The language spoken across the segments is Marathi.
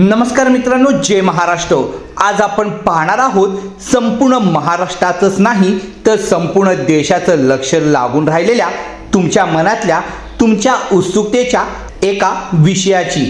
नमस्कार मित्रांनो जय महाराष्ट्र. आज आपण पाहणार आहोत संपूर्ण महाराष्ट्राचंच नाही तर संपूर्ण देशाचं लक्ष लागून राहिलेल्या तुमच्या मनातल्या तुमच्या उत्सुकतेच्या एका विषयाची.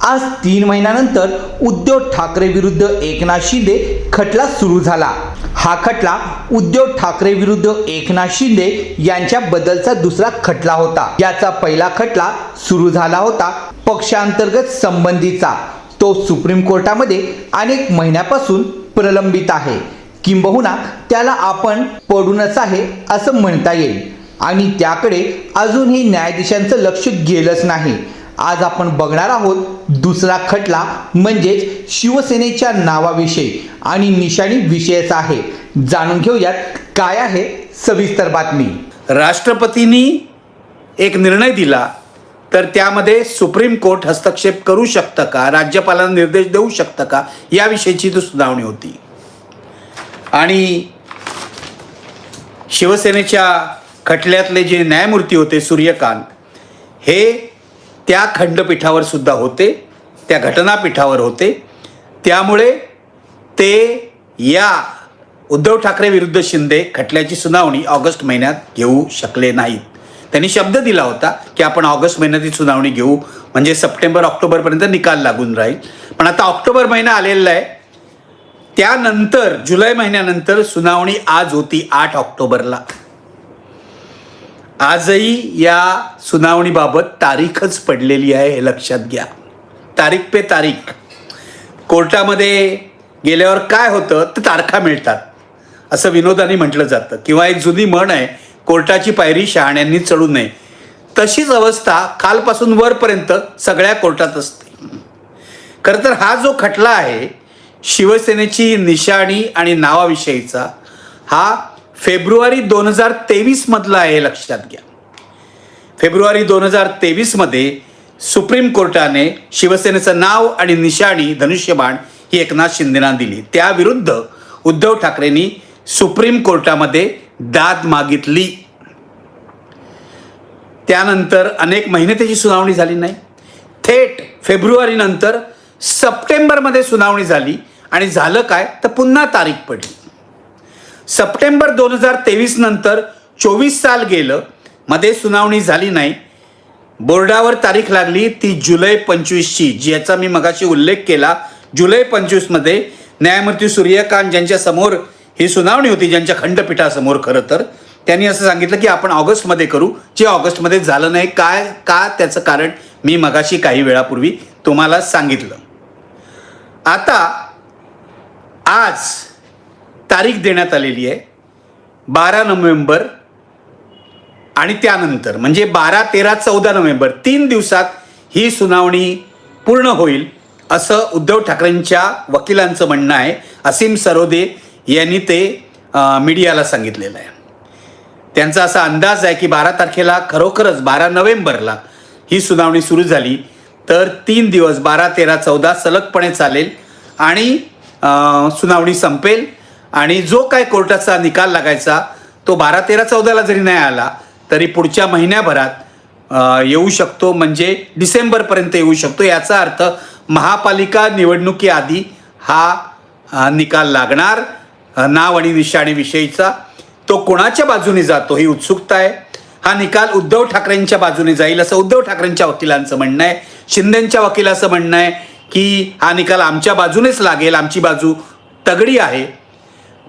आज तीन महिन्यानंतर उद्धव ठाकरे विरुद्ध एकनाथ शिंदे खटला सुरू झाला. हा खटला उद्धव ठाकरे विरुद्ध एकनाथ शिंदे यांच्याबद्दलचा दुसरा खटला होता. याचा पहिला खटला सुरू झाला होता पक्षांतर्गत संबंधीचा. तो सुप्रीम कोर्टामध्ये अनेक महिन्यापासून प्रलंबित आहे. किंबहुना त्याला आपण पडूनच आहे असं म्हणता येईल. आणि त्याकडे अजूनही न्यायाधीशांचं लक्ष गेलंच नाही. आज आपण बघणार आहोत दुसरा खटला म्हणजेच शिवसेनेच्या नावाविषयी आणि निशाणी विषयाचा आहे. जाणून घेऊयात काय आहे सविस्तर बातमी. राष्ट्रपतींनी एक निर्णय दिला. तर त्यामध्ये सुप्रीम कोर्ट हस्तक्षेप करू शकतं का? राज्यपालांना निर्देश देऊ शकतं का? याविषयीची तो सुनावणी होती. आणि शिवसेनेच्या खटल्यातले जे न्यायमूर्ती होते सूर्यकांत हे त्या खंडपीठावर सुद्धा होते त्या घटनापीठावर होते. त्यामुळे ते या उद्धव ठाकरे विरुद्ध शिंदे खटल्याची सुनावणी ऑगस्ट महिन्यात घेऊ शकले नाहीत. त्यांनी शब्द दिला होता की आपण ऑगस्ट महिन्यात सुनावणी घेऊ. म्हणजे सप्टेंबर ऑक्टोबरपर्यंत निकाल लागून राहील. पण आता ऑक्टोबर महिना आलेला आहे. त्यानंतर जुलै महिन्यानंतर सुनावणी आज होती आठ ऑक्टोबरला. आजही या सुनावणीबाबत तारीखच पडलेली आहे हे लक्षात घ्या. तारीख पे तारीख. कोर्टामध्ये गेल्यावर काय होतं तर तारखा मिळतात. असं विनोदाने म्हटलं जातं. किंवा एक जुनी म्हण आहे कोर्टाची पायरी शहाण्यांनी चढू नये. तशीच अवस्था खालपासून वरपर्यंत सगळ्या कोर्टात असते. खरं तर हा जो खटला आहे शिवसेनेची निशाणी आणि नावाविषयीचा हा फेब्रुवारी दोन हजार तेवीसमधला आहे लक्षात घ्या. फेब्रुवारी दोन हजार तेवीसमध्ये सुप्रीम कोर्टाने शिवसेनेचं नाव आणि निशाणी धनुष्यबाण ही एकनाथ शिंदेना दिली. त्याविरुद्ध उद्धव ठाकरेंनी सुप्रीम कोर्टामध्ये दाद मागितली. त्यानंतर अनेक महिने त्याची सुनावणी झाली नाही. थेट फेब्रुवारीनंतर सप्टेंबरमध्ये सुनावणी झाली. आणि झालं काय? तर पुन्हा तारीख पडली. सप्टेंबर दोन हजार तेवीस नंतर चोवीस साल गेलं. मध्ये सुनावणी झाली नाही. बोर्डावर तारीख लागली ती जुलै पंचवीसची ज्याचा मी मगाशी उल्लेख केला. जुलै पंचवीसमध्ये न्यायमूर्ती सूर्यकांत ज्यांच्या समोर ही सुनावणी होती ज्यांच्या खंडपीठासमोर खरं तर त्यांनी असं सांगितलं की आपण ऑगस्टमध्ये करू. जे ऑगस्टमध्ये झालं नाही काय का त्याचं कारण? मी मगाशी काही वेळापूर्वी तुम्हाला सांगितलं. आता आज तारीख देण्यात आलेली आहे बारा नोव्हेंबर आणि त्यानंतर म्हणजे बारा तेरा चौदा नोव्हेंबर तीन दिवसात ही सुनावणी पूर्ण होईल असं उद्धव ठाकरेंच्या वकिलांचं म्हणणं आहे. असीम सरोदे यांनी ते मीडियाला सांगितलेलं आहे. त्यांचा असा अंदाज आहे की बारा तारखेला खरोखरच बारा नोव्हेंबरला ही सुनावणी सुरू झाली. तर तीन दिवस बारा तेरा चौदा सलगपणे चालेल आणि सुनावणी संपेल आणि जो काय कोर्टाचा निकाल लागायचा तो बारा तेरा चौदाला जरी नाही आला तरी पुढच्या महिन्याभरात येऊ शकतो. म्हणजे डिसेंबरपर्यंत येऊ शकतो. याचा अर्थ महापालिका निवडणुकीआधी हा निकाल लागणार. नाव आणि निशाणीविषयीचा तो कोणाच्या बाजूने जातो ही उत्सुकता आहे. हा निकाल उद्धव ठाकरेंच्या बाजूने जाईल असं उद्धव ठाकरेंच्या वकिलांचं म्हणणं आहे. शिंदेच्या वकिलाचं म्हणणं आहे की हा निकाल आमच्या बाजूनेच लागेल आमची बाजू तगडी आहे.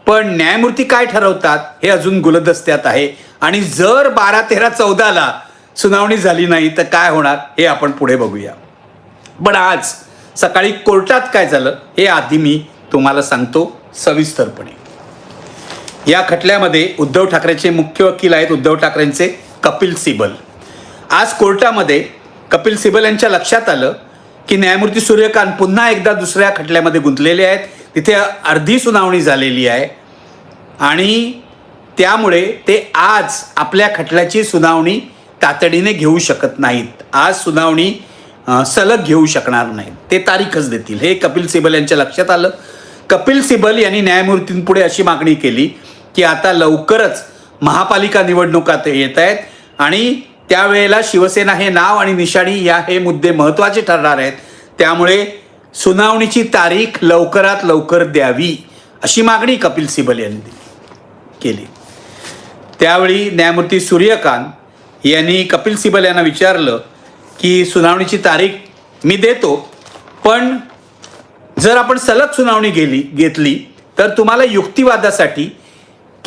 पण न्यायमूर्ती काय ठरवतात हे अजून गुलदस्त्यात आहे. आणि जर बारा तेरा चौदाला सुनावणी झाली नाही तर काय होणार हे आपण पुढे बघूया. पण आज सकाळी कोर्टात काय झालं हे आधी मी तुम्हाला सांगतो सविस्तरपणे. या खटल्यामध्ये उद्धव ठाकरेचे मुख्य वकील आहेत उद्धव ठाकरेंचे कपिल सिबल. आज कोर्टामध्ये कपिल सिबल यांच्या लक्षात आलं की न्यायमूर्ती सूर्यकांत पुन्हा एकदा दुसऱ्या खटल्यामध्ये गुंतलेले आहेत. तिथे अर्धी सुनावणी झालेली आहे. आणि त्यामुळे ते आज आपल्या खटल्याची सुनावणी तातडीने घेऊ शकत नाहीत. आज सुनावणी सलग घेऊ शकणार नाहीत. ते तारीखच देतील. हे कपिल सिबल यांच्या लक्षात आलं. कपिल सिबल यांनी न्यायमूर्तींपुढे अशी मागणी केली की आता लवकरच महापालिका निवडणुका ते येत आहेत आणि त्यावेळेला शिवसेना हे नाव आणि निशाणी या हे मुद्दे महत्त्वाचे ठरणार आहेत. त्यामुळे सुनावणीची तारीख लवकरात लवकर द्यावी अशी मागणी कपिल सिबल यांनी केली. त्यावेळी न्यायमूर्ती सूर्यकांत यांनी कपिल सिबल यांना विचारलं की सुनावणीची तारीख मी देतो पण जर आपण सलग सुनावणी गेली घेतली तर तुम्हाला युक्तिवादासाठी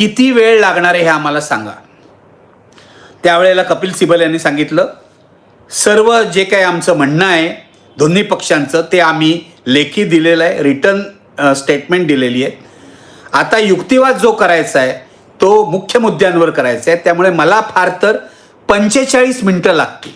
किती वेळ लागणार आहे हे आम्हाला सांगा. त्यावेळेला कपिल सिबल यांनी सांगितलं सर्व जे काही आमचं म्हणणं आहे दोन्ही पक्षांचं ते आम्ही लेखी दिलेलं आहे रिटर्न स्टेटमेंट दिलेली आहे. आता युक्तिवाद जो करायचा आहे तो मुख्य मुद्द्यांवर करायचा आहे. त्यामुळे मला फार तर पंचेचाळीस मिनटं लागतील.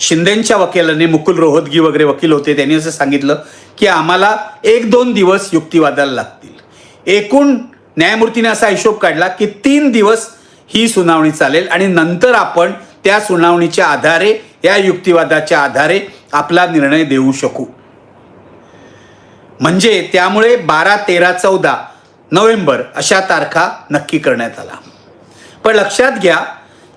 शिंदेच्या वकिलाने मुकुल रोहतगी वगैरे वकील होते त्यांनी असं सांगितलं की आम्हाला एक दोन दिवस युक्तिवादाला लागतील. एकूण न्यायमूर्तीने असा हिशोब काढला की तीन दिवस ही सुनावणी चालेल आणि नंतर आपण त्या सुनावणीच्या आधारे या युक्तिवादाच्या आधारे आपला निर्णय देऊ शकू. म्हणजे त्यामुळे बारा तेरा चौदा नोव्हेंबर अशा तारखा नक्की करण्यात आला. पण लक्षात घ्या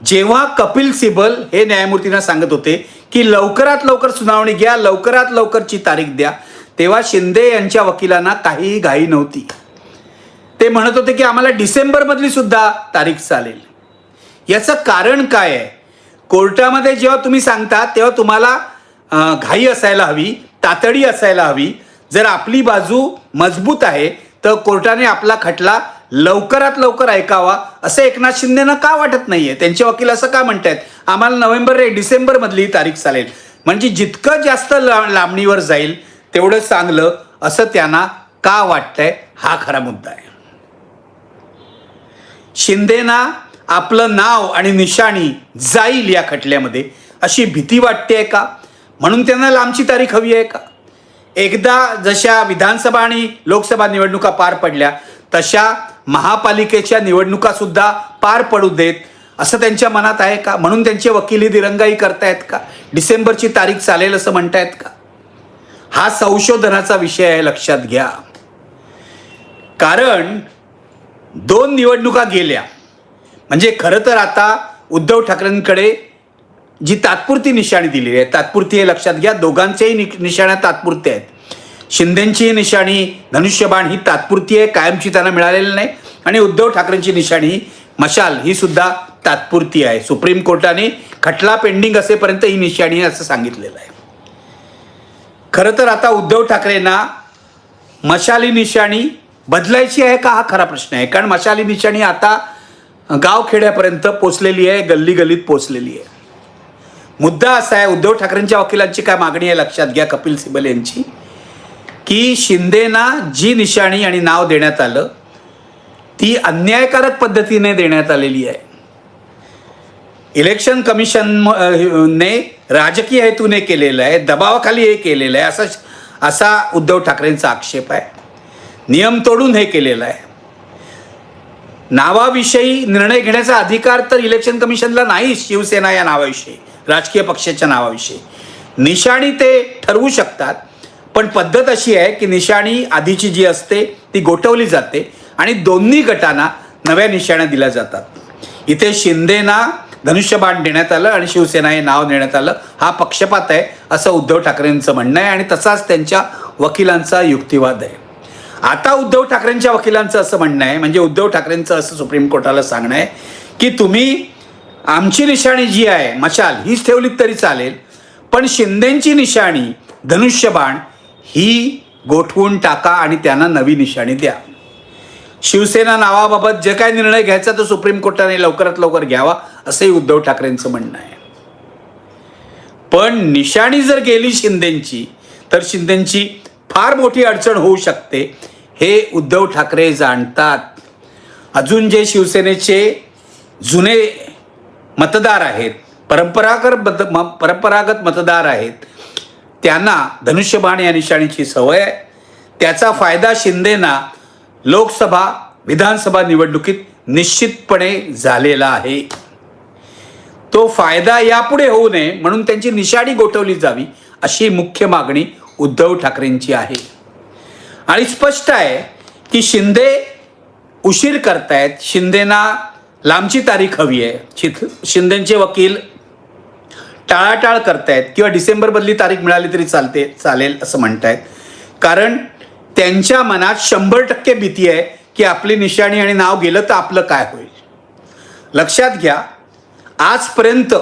जेव्हा कपिल सिबल हे न्यायमूर्तींना सांगत होते की लवकरात लवकर सुनावणी घ्या लवकरात लवकरची तारीख द्या तेव्हा शिंदे यांच्या वकिलांना काहीही घाई नव्हती. ते म्हणत होते की आम्हाला डिसेंबरमधली सुद्धा तारीख चालेल. याचं कारण काय आहे? कोर्टामध्ये जेव्हा तुम्ही सांगता तेव्हा तुम्हाला घाई असायला हवी तातडी असायला हवी. जर आपली बाजू मजबूत आहे तर कोर्टाने आपला खटला लवकरात लवकर ऐकावा. असं एकनाथ शिंदेनं का वाटत नाहीये? त्यांचे वकील असं का म्हणतायत? आम्हाला नोव्हेंबर रे डिसेंबरमधली तारीख चालेल. म्हणजे जितकं जास्त ला- लांबणीवर जाईल तेवढं चांगलं असं त्यांना का वाटतंय? हा खरा मुद्दा आहे. शिंदेना आपलं नाव आणि निशाणी जाईल या खटल्यामध्ये. अशी भीती वाटते आहे का? म्हणून त्यांना लांबची तारीख हवी आहे का? एकदा जशा विधानसभा आणि लोकसभा निवडणुका पार पडल्या तशा महापालिकेच्या निवडणुकासुद्धा पार पडू देत असं त्यांच्या मनात आहे का? म्हणून त्यांचे वकिली दिरंगाई करतायत का? डिसेंबरची तारीख चालेल असं म्हणतायत का? हा संशोधनाचा विषय आहे लक्षात घ्या. कारण दोन निवडणुका गेल्या. म्हणजे खरं तर आता उद्धव ठाकरेंकडे जी तात्पुरती निशाणी दिलेली आहे तात्पुरती हे लक्षात घ्या दोघांच्याही नि निशाण्या तात्पुरत्या आहेत. शिंदेंचीही निशाणी धनुष्यबाण ही तात्पुरती आहे कायमची त्यांना मिळालेली नाही. आणि उद्धव ठाकरेंची निशाणी ही मशाल ही सुद्धा तात्पुरती आहे. सुप्रीम कोर्टाने खटला पेंडिंग असेपर्यंत ही निशाणी आहे असं सांगितलेलं आहे. खरं तर आता उद्धव ठाकरेंना मशाली निशाणी बदलायची आहे का? हा खरा प्रश्न आहे. कारण मशाली निशाणी आता गावखेड्यापर्यंत पोचलेली आहे गल्ली गल्लीत पोचलेली आहे. मुद्दा असा आहे उद्धव ठाकरेंच्या वकिलांची काय मागणी आहे लक्षात घ्या कपिल सिबल यांची की शिंदेना जी निशाणी आणि नाव देण्यात आलं ती अन्यायकारक पद्धतीने देण्यात आलेली आहे. इलेक्शन कमिशन ने राजकीय हेतूने केलेलं आहे दबावाखाली हे केलेलं आहे असा असा उद्धव ठाकरेंचा आक्षेप आहे. नियम तोडून हे केलेलं आहे. नावाविषयी निर्णय घेण्याचा अधिकार तर इलेक्शन कमिशनला नाही शिवसेना या नावाविषयी राजकीय पक्षाच्या नावाविषयी. निशाणी ते ठरवू शकतात पण पद्धत अशी आहे की निशाणी आधीची जी असते ती गोठवली जाते आणि दोन्ही गटांना नव्या निशाण्या दिल्या जातात. इथे शिंदेना धनुष्यबाण देण्यात आलं आणि शिवसेना हे नाव देण्यात आलं. हा पक्षपात आहे असं उद्धव ठाकरेंचं म्हणणं आहे आणि तसाच त्यांच्या वकिलांचा युक्तिवाद आहे. आता उद्धव ठाकरेंच्या वकिलांचं असं म्हणणं आहे म्हणजे उद्धव ठाकरेंचं असं सुप्रीम कोर्टाला सांगणं आहे की तुम्ही आमची निशाणी जी आहे मशाल हीच ठेवलीत तरी चालेल पण शिंदेची निशाणी धनुष्यबाण ही गोठवून टाका आणि त्यांना नवी निशाणी द्या. शिवसेना नावाबाबत जे काय निर्णय घ्यायचा तो सुप्रीम कोर्टाने लवकरात लवकर घ्यावा असंही उद्धव ठाकरेंचं म्हणणं आहे. पण निशाणी जर गेली शिंदेची तर शिंदेची फार मोठी अडचण होऊ शकते. हे उद्धव ठाकरे जाणतात. अजून जे शिवसेनेचे जुने मतदार आहेत परंपरागत मत म- परंपरागत मतदार आहेत त्यांना धनुष्यबाण या निशाणीची सवय आहे. त्याचा फायदा शिंदेना लोकसभा विधानसभा निवडणुकीत निश्चितपणे झालेला आहे. तो फायदा यापुढे होऊ नये म्हणून त्यांची निशाणी गोठवली जावी अशी मुख्य मागणी उद्धव ठाकरेंची आहे. आणि स्पष्ट आहे की शिंदे उशीर करतायत. शिंदेना लांबची तारीख हवी आहे. शिथ- शिंदेचे वकील टाळाटाळ करतायत किंवा डिसेंबर बदली तारीख मिळाली तरी चालते चालेल असं म्हणतायत. कारण त्यांच्या मनात शंभर टक्के भीती आहे की आपली निशाणी आणि नाव गेलं तर आपलं काय होईल. लक्षात घ्या आजपर्यंत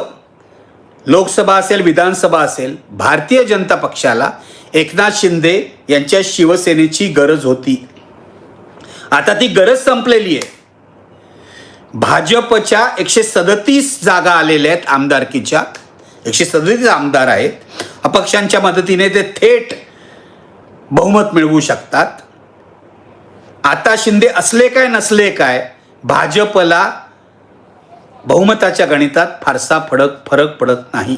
लोकसभा असेल विधानसभा असेल भारतीय जनता पक्षाला एकनाथ शिंदे यांच्या शिवसेनेची गरज होती. आता ती गरज संपलेली आहे. भाजपच्या एकशे सदतीस जागा आलेल्या आहेत आमदारकीच्या. एकशे सदतीस आमदार आहेत. अपक्षांच्या मदतीने ते थेट बहुमत मिळवू शकतात. आता शिंदे असले काय नसले काय भाजपला बहुमताच्या गणितात फारसा फडक फरक पडत नाही.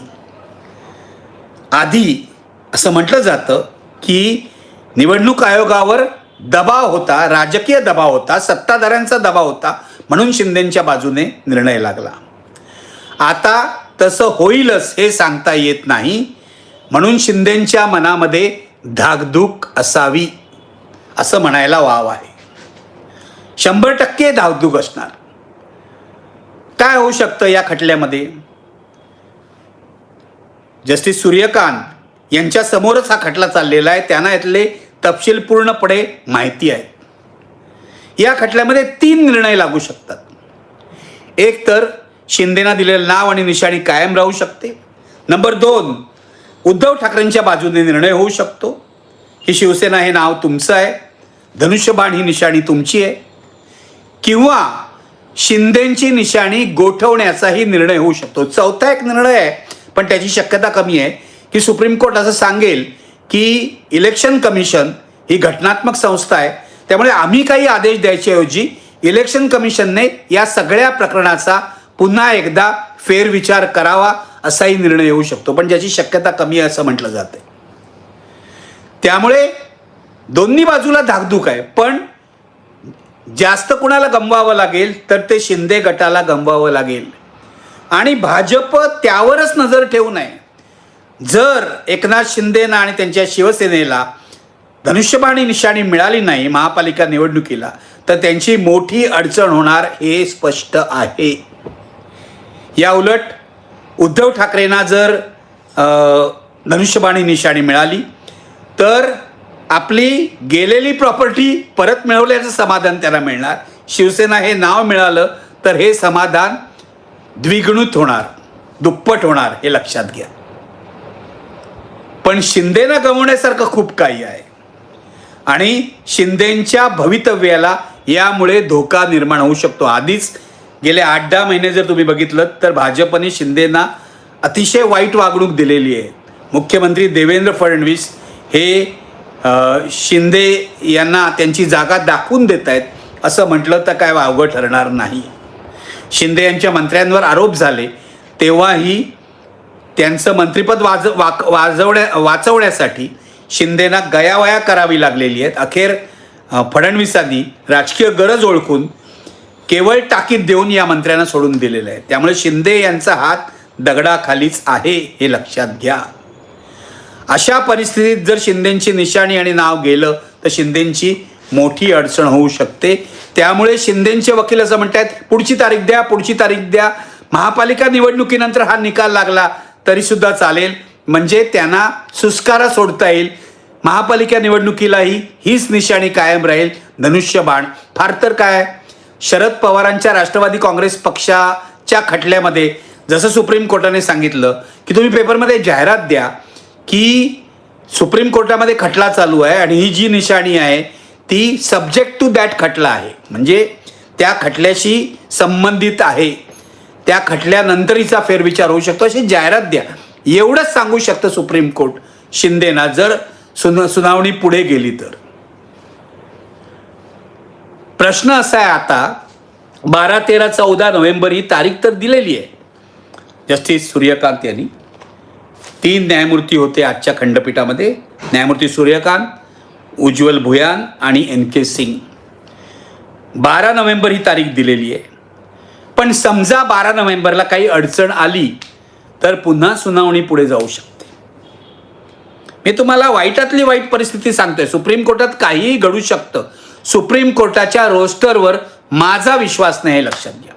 आधी असं म्हटलं जातं की निवडणूक आयोगावर दबाव होता राजकीय दबाव होता सत्ताधाऱ्यांचा दबाव होता म्हणून शिंदेच्या बाजूने निर्णय लागला. आता तसं होईलच हे सांगता येत नाही म्हणून शिंदेच्या मनामध्ये धाकधूक असावी असं म्हणायला वाव आहे. शंभर टक्के धाकधूक असणार. काय होऊ शकतं या खटल्यामध्ये? जस्टिस सूर्यकांत यांच्या समोरच हा खटला चाललेला आहे. त्यांना यातले तपशील पूर्णपणे माहिती आहेत. या खटल्यामध्ये तीन निर्णय लागू शकतात. एक तर शिंदेना दिलेलं नाव आणि निशाणी कायम राहू शकते. नंबर दोन उद्धव ठाकरेंच्या बाजूने निर्णय होऊ शकतो. ही शिवसेना हे नाव तुमचं आहे. धनुष्यबाण ही निशाणी तुमची आहे. किंवा शिंदेची निशाणी गोठवण्याचाही निर्णय होऊ शकतो. चौथा एक निर्णय आहे पण त्याची शक्यता कमी आहे की सुप्रीम कोर्ट असं सांगेल की इलेक्शन कमिशन ही घटनात्मक संस्था आहे. त्यामुळे आम्ही काही आदेश द्यायच्याऐवजी इलेक्शन कमिशनने या सगळ्या प्रकरणाचा पुन्हा एकदा फेरविचार करावा असाही निर्णय होऊ शकतो. पण ज्याची शक्यता कमी आहे असं म्हटलं जाते त्यामुळे दोन्ही बाजूला धाकधूक आहे. पण जास्त कुणाला गमवावं लागेल तर ते शिंदे गटाला गमवावं लागेल. आणि भाजप त्यावरच नजर ठेवू नये. जर एकनाथ शिंदेना आणि त्यांच्या शिवसेनेला धनुष्यबाणी निशाणी मिळाली नाही महापालिका निवडणुकीला तर त्यांची मोठी अडचण होणार हे स्पष्ट आहे. या उलट उद्धव ठाकरेंना जर धनुष्यबाणी निशाणी मिळाली तर आपली गेलेली प्रॉपर्टी परत मिळवल्याचं समाधान त्याला मिळणार. शिवसेना हे नाव मिळालं तर हे समाधान द्विगुणित होणार दुप्पट होणार हे लक्षात घ्या. पण शिंदेनं गमवण्यासारखं खूप काही आहे. आणि शिंदेच्या भवितव्याला यामुळे धोका निर्माण होऊ शकतो. आधीच गेले आठ दहा महिने जर तुम्ही बघितलं तर भाजपने शिंदेना अतिशय वाईट वागणूक दिलेली आहे. मुख्यमंत्री देवेंद्र फडणवीस हे शिंदे यांना त्यांची जागा दाखवून देत आहेत असं म्हटलं तर काय वावगं ठरणार नाही. शिंदे यांच्या मंत्र्यांवर आरोप झाले तेव्हाही त्यांचं मंत्रिपद वाज वाक वाजवण्या वाचवण्यासाठी शिंदेना गयावया करावी लागलेली आहेत. अखेर फडणवीसांनी राजकीय गरज ओळखून केवळ टाकीत देऊन या मंत्र्यांना सोडून दिलेलं आहे. त्यामुळे शिंदे यांचा हात दगडाखालीच आहे हे लक्षात घ्या. अशा परिस्थितीत जर शिंदेची निशाणी आणि नाव गेलं तर शिंदेची मोठी अडचण होऊ शकते. त्यामुळे शिंदेचे वकील असं म्हणतात पुढची तारीख द्या पुढची तारीख द्या. महापालिका निवडणुकीनंतर हा निकाल लागला तरी सुद्धा चालेल. म्हणजे त्यांना सुस्कारा सोडता येईल. महापालिका निवडणुकीलाही हीच निशाणी कायम राहील. धनुष्यबाण फार तर काय? शरद पवारांच्या राष्ट्रवादी काँग्रेस पक्षाच्या खटल्यामध्ये जसं सुप्रीम कोर्टाने सांगितलं की तुम्ही पेपरमध्ये जाहिरात द्या की सुप्रीम कोर्टामध्ये खटला चालू आहे आणि ही जी निशाणी आहे ती सब्जेक्ट टू दॅट खटला आहे. म्हणजे त्या खटल्याशी संबंधित आहे. त्या खटल्यानंतरीचा फेरविचार होऊ शकतो. अशी जाहिरात द्या. एवढंच सांगू शकतं सुप्रीम कोर्ट शिंदेना जर सुन सुनावणी पुढे गेली तर. प्रश्न असा आहे आता बारा तेरा चौदा नोव्हेंबर ही तारीख तर दिलेली आहे. जस्टिस सूर्यकांत यांनी. तीन न्यायमूर्ती होते आजच्या खंडपीठामध्ये. न्यायमूर्ती सूर्यकांत उज्ज्वल भुयान आणि एन के सिंग. बारा नोव्हेंबर ही तारीख दिलेली आहे. पण समजा बारा नोव्हेंबरला काही अडचण आली तर पुन्हा सुनावणी पुढे जाऊ शकते. मी तुम्हाला वाईटातली वाईट परिस्थिती सांगतोय. सुप्रीम कोर्टात काहीही घडू शकतं. सुप्रीम कोर्टाच्या रोस्टरवर माझा विश्वास नाही हे लक्षात घ्या.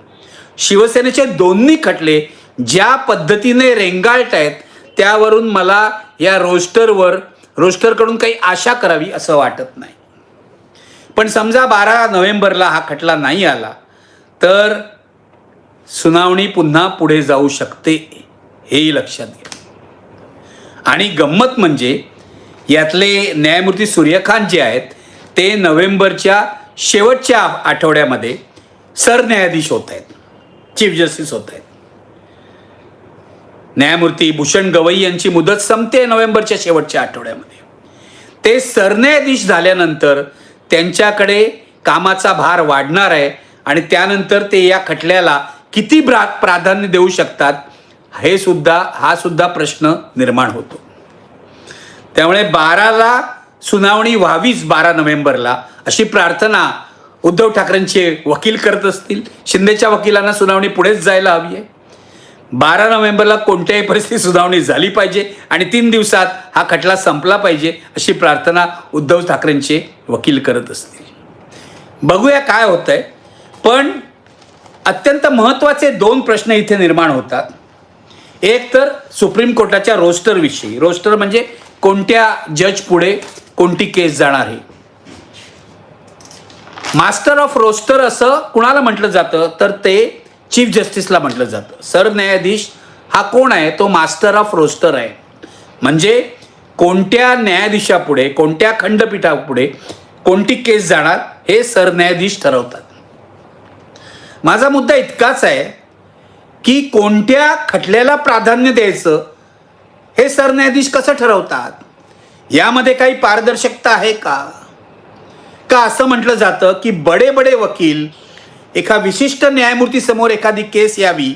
शिवसेनेचे दोन्ही खटले ज्या पद्धतीने रेंगाळत आहेत त्यावरून मला या रोस्टरवर रोस्टरकडून काही आशा करावी असं वाटत नाही. पण समजा बारा नोव्हेंबरला हा खटला नाही आला तर सुनावणी पुन्हा पुढे जाऊ शकते हेही लक्षात घ्या. आणि गंमत म्हणजे यातले न्यायमूर्ती सूर्यकांत जे आहेत ते नोव्हेंबरच्या शेवटच्या आठवड्यामध्ये सरन्यायाधीश होत आहेत चीफ जस्टिस होत आहेत. न्यायमूर्ती भूषण गवई यांची मुदत संपते नोव्हेंबरच्या शेवटच्या आठवड्यामध्ये. ते सरन्यायाधीश झाल्यानंतर त्यांच्याकडे कामाचा भार वाढणार आहे आणि त्यानंतर ते या खटल्याला किती प्रा प्राधान्य देऊ शकतात हे सुद्धा हा सुद्धा प्रश्न निर्माण होतो. त्यामुळे बाराला सुनावणी व्हावीच बारा नोव्हेंबरला अशी प्रार्थना उद्धव ठाकरेंचे वकील करत असतील. शिंदेच्या वकिलांना सुनावणी पुढेच जायला हवी आहे. बारा नोव्हेंबरला कोणत्याही परिस्थितीत सुधारणी झाली पाहिजे आणि तीन दिवसात हा खटला संपला पाहिजे अशी प्रार्थना उद्धव ठाकरेंचे वकील करत असतील. बघूया काय होत आहे पण अत्यंत महत्त्वाचे दोन प्रश्न इथे निर्माण होतात. एक तर सुप्रीम कोर्टाच्या रोस्टरविषयी रोस्टर म्हणजे कोणत्या जज पुढे कोणती केस जाणार आहे. मास्टर ऑफ रोस्टर असं कुणाला म्हटलं जातं? तर ते चीफ जस्टिसला म्हटलं जातं. सरन्यायाधीश हा कोण आहे? तो मास्टर ऑफ रोस्टर आहे. म्हणजे कोणत्या न्यायाधीशापुढे कोणत्या खंडपीठापुढे कोणती केस जाणार हे सरन्यायाधीश ठरवतात. माझा मुद्दा इतकाच आहे की कोणत्या खटल्याला प्राधान्य द्यायचं हे सरन्यायाधीश कसं ठरवतात? यामध्ये काही पारदर्शकता आहे का? का असं म्हटलं जातं की बडे बडे वकील एका विशिष्ट न्यायमूर्तीसमोर एखादी केस यावी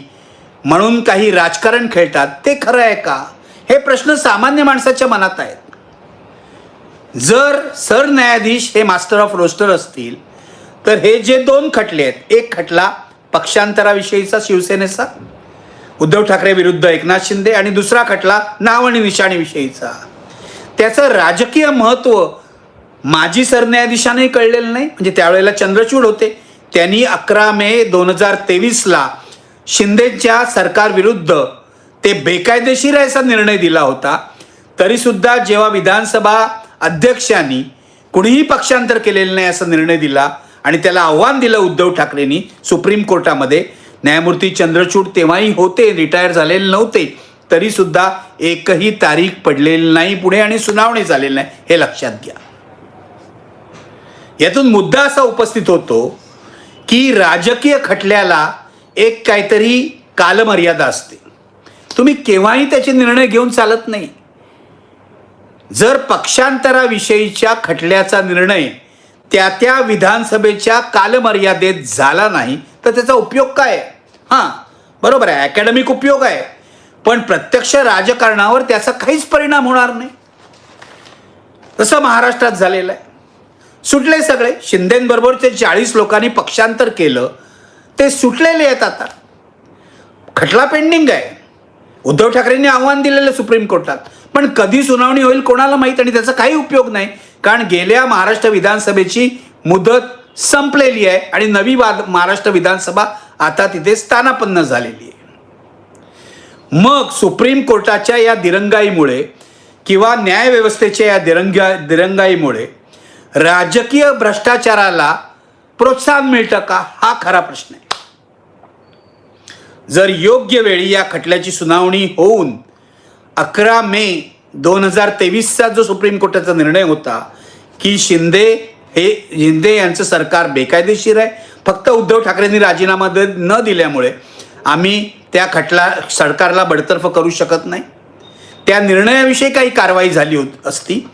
म्हणून काही राजकारण खेळतात ते खरं आहे का? हे प्रश्न सामान्य माणसाच्या मनात आहेत. जर सरन्यायाधीश हे मास्टर ऑफ रोस्टर असतील तर हे जे दोन खटले आहेत एक खटला पक्षांतराविषयीचा शिवसेनेचा उद्धव ठाकरे विरुद्ध एकनाथ शिंदे आणि दुसरा खटला नाव आणि निशाणीविषयीचा. त्याचं राजकीय महत्त्व माजी सरन्यायाधीशांनाही कळलेलं नाही म्हणजे त्यावेळेला चंद्रचूड होते. त्यांनी अकरा मे दोन हजार तेवीसला शिंदेच्या सरकारविरुद्ध ते बेकायदेशीर आहे असा निर्णय दिला होता. तरीसुद्धा जेव्हा विधानसभा अध्यक्षांनी कुणीही पक्षांतर केलेलं नाही असा निर्णय दिला आणि त्याला आव्हान दिलं उद्धव ठाकरेंनी सुप्रीम कोर्टामध्ये न्यायमूर्ती चंद्रचूड तेव्हाही होते रिटायर झालेले नव्हते तरीसुद्धा एकही तारीख पडलेली नाही पुढे आणि सुनावणी झालेली नाही हे लक्षात घ्या. यातून मुद्दा असा उपस्थित होतो की राजकीय खटल्याला एक काहीतरी कालमर्यादा असते. तुम्ही केव्हाही त्याचे निर्णय घेऊन चालत नाही. जर पक्षांतराविषयीच्या खटल्याचा निर्णय त्या त्या विधानसभेच्या कालमर्यादेत झाला नाही तर त्याचा उपयोग काय? आहे हां बरोबर आहे अकॅडमिक उपयोग आहे. पण प्रत्यक्ष राजकारणावर त्याचा काहीच परिणाम होणार नाही. तसं महाराष्ट्रात झालेलं आहे. सुटले सगळे. शिंदेबरोबर ते चाळीस लोकांनी पक्षांतर केलं. ते सुटलेले आहेत आता. खटला पेंडिंग आहे. उद्धव ठाकरेंनी आव्हान दिलेलं सुप्रीम कोर्टात. पण कधी सुनावणी होईल कोणाला माहीत आणि त्याचा काही उपयोग नाही. कारण गेल्या महाराष्ट्र विधानसभेची मुदत संपलेली आहे आणि नवी वाद महाराष्ट्र विधानसभा आता तिथे स्थानापन्न झालेली आहे. मग सुप्रीम कोर्टाच्या या दिरंगाईमुळे किंवा न्यायव्यवस्थेच्या या दिरंगा दिरंगाईमुळे राजकीय भ्रष्टाचाराला प्रोत्साहन मिळतं का? हा खरा प्रश्न आहे. जर योग्य वेळी या खटल्याची सुनावणी होऊन अकरा मे दोन हजार तेवीसचा जो सुप्रीम कोर्टाचा निर्णय होता की शिंदे हे शिंदे यांचं सरकार बेकायदेशीर आहे फक्त उद्धव ठाकरेंनी राजीनामा द न दिल्यामुळे आम्ही त्या खटला सरकारला बडतर्फ करू शकत नाही. त्या निर्णयाविषयी काही कारवाई झाली होत असती.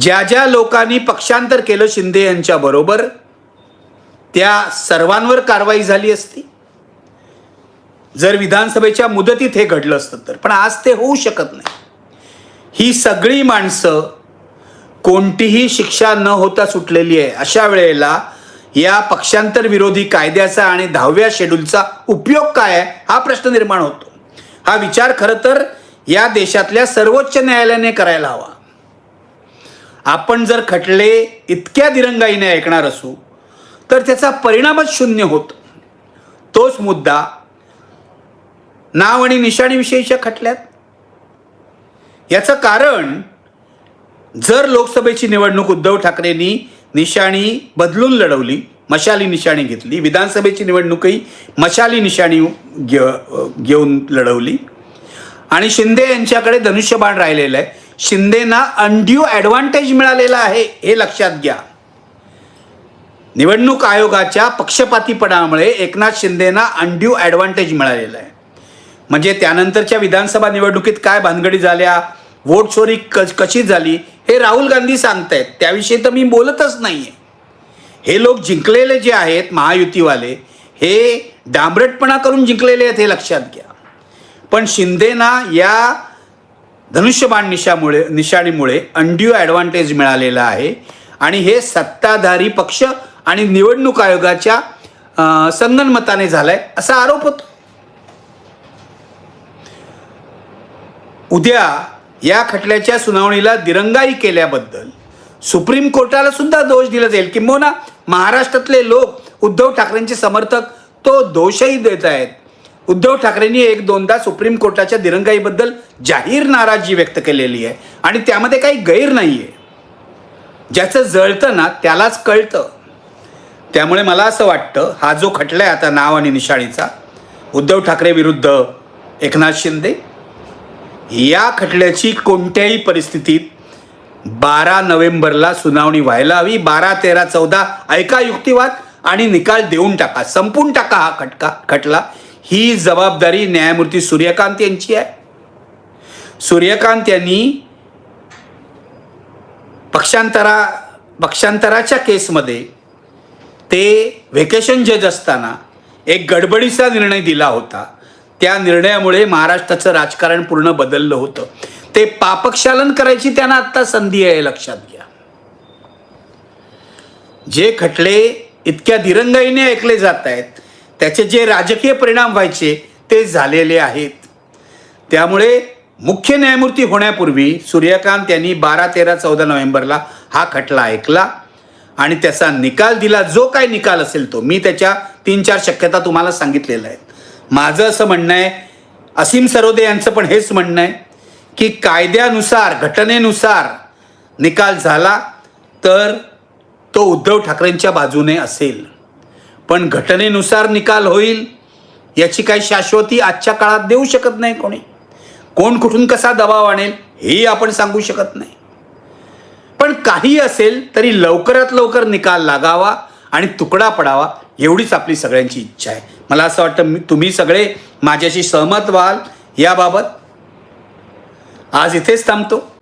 ज्या ज्या लोकांनी पक्षांतर केलं शिंदे यांच्याबरोबर त्या सर्वांवर कारवाई झाली असती. जर विधानसभेच्या मुदतीत हे घडलं असतं तर पण आज ते होऊ शकत नाही. ही सगळी माणसं कोणतीही शिक्षा न होता सुटलेली आहे. अशा वेळेला या पक्षांतर विरोधी कायद्याचा आणि दहाव्या शेड्यूलचा उपयोग काय आहे हा प्रश्न निर्माण होतो. हा विचार खरं तर या देशातल्या सर्वोच्च न्यायालयाने करायला हवा. आपण जर खटले इतक्या दिरंगाईने ऐकणार असू तर त्याचा परिणामच शून्य होत. तोच मुद्दा नाव आणि निशाणीविषयीच्या खटल्यात. याचं कारण जर लोकसभेची निवडणूक उद्धव ठाकरेंनी निशाणी बदलून लढवली मशाली निशाणी घेतली विधानसभेची निवडणूकही मशाली निशाणी घे घेऊन लढवली आणि शिंदे यांच्याकडे धनुष्यबाण राहिलेलं आहे शिंदेना अनड्यू ॲडव्हान्टेज मिळालेला आहे हे लक्षात घ्या. निवडणूक आयोगाच्या पक्षपातीपणामुळे एकनाथ शिंदेना अनड्यू ॲडव्हान्टेज मिळालेलं आहे. म्हणजे त्यानंतरच्या विधानसभा निवडणुकीत काय भानगडी झाल्या वोट चोरी क कशी झाली हे राहुल गांधी सांगतायत. त्याविषयी तर मी बोलतच नाही आहे हे लोक जिंकलेले जे आहेत महायुतीवाले हे डांबरटपणा करून जिंकलेले आहेत हे लक्षात घ्या. पण शिंदेना या धनुष्यबाण निशामुळे निशाणीमुळे अंड्यू ॲडव्हान्टेज मिळालेला आहे. आणि हे सत्ताधारी पक्ष आणि निवडणूक आयोगाच्या संगनमताने झालाय असा आरोप होतो. उद्या या खटल्याच्या सुनावणीला दिरंगाई केल्याबद्दल सुप्रीम कोर्टाला सुद्धा दोष दिला जाईल. किंबहुना महाराष्ट्रातले लोक उद्धव ठाकरेंचे समर्थक तो दोषही देत आहेत. उद्धव ठाकरेंनी एक दोनदा सुप्रीम कोर्टाच्या दिरंगाईबद्दल जाहीर नाराजी व्यक्त केलेली आहे आणि त्यामध्ये काही गैर नाही आहे ज्याचं जळतं ना त्यालाच कळतं. त्यामुळे मला असं वाटतं हा जो खटला आहे आता नाव आणि निशाणीचा उद्धव ठाकरे विरुद्ध एकनाथ शिंदे या खटल्याची कोणत्याही परिस्थितीत बारा नोव्हेंबरला सुनावणी व्हायला हवी. बारा तेरा चौदा ऐका युक्तिवाद आणि निकाल देऊन टाका. संपून टाका हा खटका खटला. ही जबाबदारी न्यायमूर्ती सूर्यकांत यांची आहे. सूर्यकांत यांनी पक्षांतरा पक्षांतराच्या केसमध्ये ते व्हेकेशन जज असताना एक गडबडीचा निर्णय दिला होता. त्या निर्णयामुळे महाराष्ट्राचं राजकारण पूर्ण बदललं होतं. ते पापक्षालन करायची त्यांना आत्ता संधी आहे लक्षात घ्या. जे खटले इतक्या दिरंगाईने ऐकले जात आहेत त्याचे जे राजकीय परिणाम व्हायचे ते झालेले आहेत. त्यामुळे मुख्य न्यायमूर्ती होण्यापूर्वी सूर्यकांत यांनी बारा तेरा चौदा नोव्हेंबरला हा खटला ऐकला आणि त्याचा निकाल दिला. जो काय निकाल असेल तो. मी त्याच्या तीन चार शक्यता तुम्हाला सांगितलेल्या आहेत. माझं असं म्हणणं आहे असीम सरोदे यांचं पण हेच म्हणणं आहे की कायद्यानुसार घटनेनुसार निकाल झाला तर तो उद्धव ठाकरेंच्या बाजूने असेल. पण घटनेनुसार निकाल होईल याची काही शाश्वती आजच्या काळात देऊ शकत नाही कोणी. कोण कुठून कसा दबाव आणेल हेही आपण सांगू शकत नाही. पण काही असेल तरी लवकरात लवकर निकाल लागावा आणि तुकडा पडावा एवढीच आपली सगळ्यांची इच्छा आहे. मला असं वाटतं मी तुम्ही सगळे माझ्याशी सहमत व्हाल याबाबत. आज इथेच थांबतो.